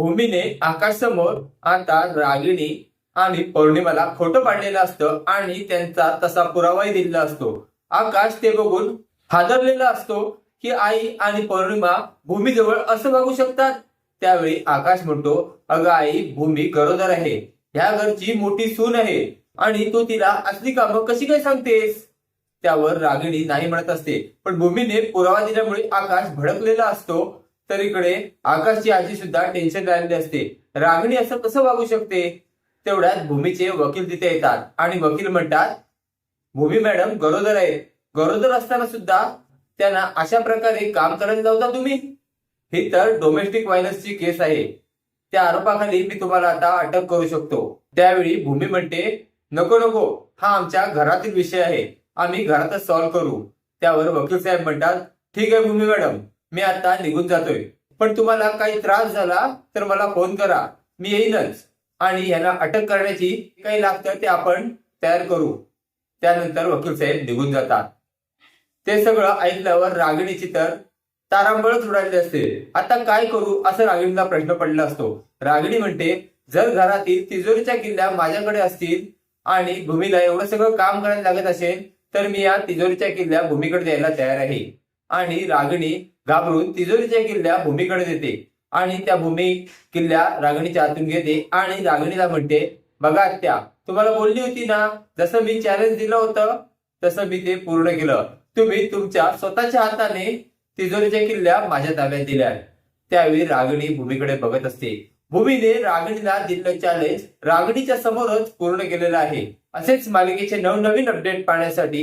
भूमीने आकाश समोर आता रागिणी आणि पौर्णिमाला खोटं पाडलेलं असतं आणि त्यांचा तसा पुरावाही दिलेला असतो. आकाश ते बघून हादरलेला असतो की आई आणि पौर्णिमा भूमीजवळ असं बघू शकतात? त्यावेळी आकाश म्हणतो अगं आई भूमी गरोदर आहे. ह्या घरची मोठी सून आहे आणि तू तिला असली कामं कशी काय सांगतेस? त्यावर रागिणी नाही म्हणत असते पण भूमीने पुरावा दिल्यामुळे आकाश भडकलेला असतो तर इकडे आकाशची आजी सुद्धा टेन्शन राहिली असते. रागिणी असं कसं वागू शकते? तेवढ्यात भूमीचे वकील तिथे येतात आणि वकील म्हणतात भूमी मॅडम गरोदर आहे. गरोदर असताना सुद्धा त्यांना अशा प्रकारे काम करायला जाऊता तुम्ही? ही तर डोमेस्टिक व्हायलन्सची केस आहे. त्या आरोपाखाली मी तुम्हाला आता अटक करू शकतो. त्यावेळी भूमी म्हणते नको नको. हा आमच्या घरातील विषय आहे. आम्ही घरातच सॉल्व्ह करू. त्यावर वकील साहेब म्हणतात ठीक आहे भूमी मॅडम. मी आता निघून जातोय. पण तुम्हाला काही त्रास झाला तर मला फोन करा. मी येईनच. आणि यांना अटक करण्याची काही लागतं ते आपण तयार करू. त्यानंतर वकील साहेब निघून जातात. ते सगळं ऐकल्यावर रागिणीची तर तारांबळच उडाली असते. आता काय करू असं रागिणीला प्रश्न पडला असतो. रागिणी म्हणते जर घरातील तिजोरीच्या किल्ल्या माझ्याकडे असतील आणि भूमीला एवढं सगळं काम करायला लागत असेल तर मी या तिजोरीच्या किल्ल्या भूमीकडे द्यायला तयार आहे. आणि रागिणी घाबरून तिजोरीच्या किल्ल्या भूमीकडे देते आणि त्या भूमी किल्ल्या रागणीच्या हातून घेते आणि रागणीला म्हणते बघा त्या तुम्हाला बोलली होती ना जसं मी चॅलेंज दिलं होतं तसं मी ते पूर्ण केलं. तुम्ही तुमच्या स्वतःच्या हाताने तिजोरीच्या किल्ल्या माझ्या ताब्यात दिल्या त्यावेळी रागणी भूमीकडे बघत असते. भूमीने रागणीला दिलेलं चॅलेंज रागणीच्या समोरच पूर्ण केलेलं आहे. असेच मालिकेचे नवनवीन अपडेट पाहण्यासाठी